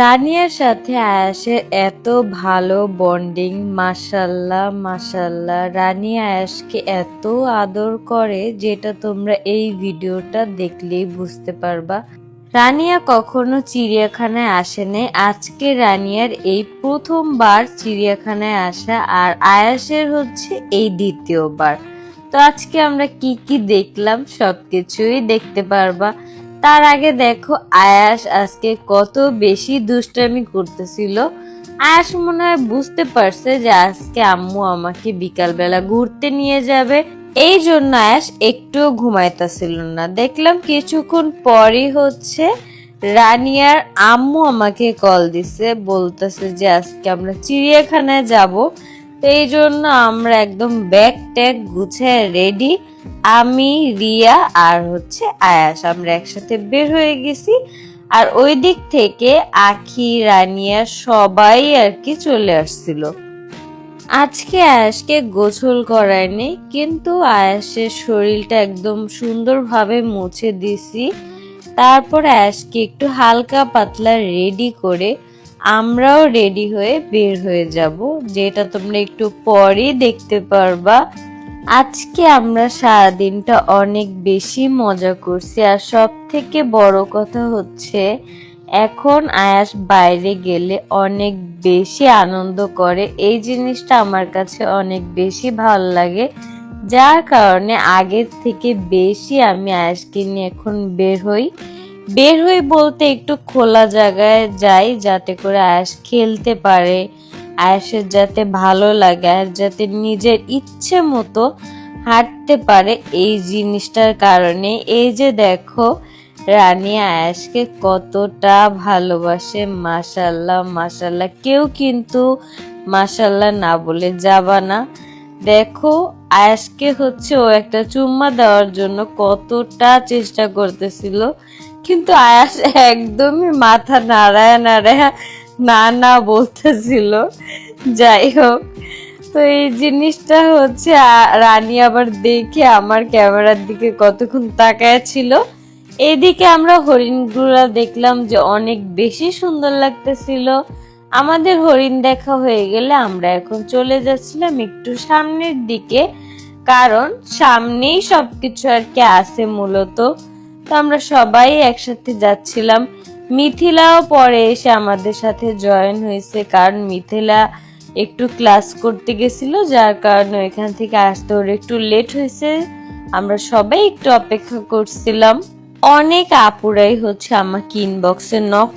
রানিয়ার সাথে আয়াসের এত ভালো বন্ডিং মাসাল্লাহ মাসাল্লাহ রানী আয়াসকে এত আদর করে যেটা তোমরা এই ভিডিওটা দেখলেই বুঝতে পারবা। রানিয়া কখনো চিড়িয়াখানায় আসেনি আজকে রানিয়ার এই প্রথমবার চিড়িয়াখানায় আসা আর আয়াসের হচ্ছে এই দ্বিতীয়বার। তো আজকে আমরা কি কি দেখলাম সব কিছুই দেখতে পারবা। তার আগে দেখো আয়াস আজকে কত বেশি দুষ্টামি করতেছিল। আয়াস মনে হয় বুঝতে পারছে যে আজকে আম্মু আমাকে বিকালবেলা ঘুরতে নিয়ে যাবে। এই জন্য আয়াস একটুও ঘুমাইতেছিল না। দেখলাম কিছুক্ষণ পরই হচ্ছে রানিয়ার আম্মু আমাকে কল দিছে, বলতেছে যে আজকে আমরা চিড়িয়াখানায় যাব। এই জন্য আমরা একদম ব্যাগ ট্যাগ গুছিয়ে রেডি আমি, রিয়া আর হচ্ছে আয়াস। আমরা একসাথে বের হয়ে গেছি। আর ওই দিক থেকে আখি, রানিয়া সবাই আর কি চলে আসছিল। আজকে আয়াসকে গোসল করায়নি কিন্তু আয়াসের শরীরটা একদম সুন্দরভাবে মুছে দিছি। তারপর আয়াসকে একটু হালকা পাতলা রেডি করে আমরাও রেডি হয়ে বের হয়ে যাব, যেটা তোমরা একটু পরে দেখতে পারবা। আজকে আমরা সারাদিনটা অনেক বেশি মজা করছি, আর সব থেকে বড় কথা হচ্ছে, এখন আয়াস বাইরে গেলে অনেক বেশি আনন্দ করে। এই জিনিসটা আমার কাছে অনেক বেশি ভালো লাগে। যার কারণে আগের থেকে বেশি আমি আয়াসকে নিয়ে এখন বের হই। বের হই বলতে একটু খোলা জায়গায় যাই যাতে করে আয়াস খেলতে পারে, আয়াসের যাতে ভালো লাগে আর যাতে নিজের ইচ্ছে মতো হাঁটতে পারে এই জিনিসটার কারণে। এই যে দেখো, রানী আয়াসকে কতটা ভালোবাসে মাসাল্লাহ মাসাল্লাহ কেউ কিন্তু মাসাল্লাহ না বলে যাবা না। দেখো আয়াসকে হচ্ছে ও একটা চুম্মা দেওয়ার জন্য কতটা চেষ্টা করতেছিল। কিন্তু আয়াস একদমই মাথা নাড়ায় নাড়ায় না না বলতেছিল। যাই হোক, তো এই জিনিসটা হচ্ছে রানী আবার দেখে আমার ক্যামেরার দিকে কতক্ষণ তাকায় ছিল। এদিকে আমরা হরিণগুলা দেখলাম যে অনেক বেশি সুন্দর লাগতেছিল। আমাদের হরিণ দেখা হয়ে গেলে আমরা এখন চলে যাচ্ছিলাম একটু সামনের দিকে, কারণ সামনেই সবকিছু আর কি আছে মূলত। তো আমরা সবাই একসাথে যাচ্ছিলাম। মিথিলাও পরে এসে আমাদের সাথে জয়েন হয়েছে, কারণ মিথিলা একটু ক্লাস করতে গেছিল, যার কারণে এখান থেকে আসতে ওর একটু লেট হয়েছে। আমরা সবাই একটু অপেক্ষা করছিলাম। অনেক আপুরাই হচ্ছে আমাকে ইনবক্সে নক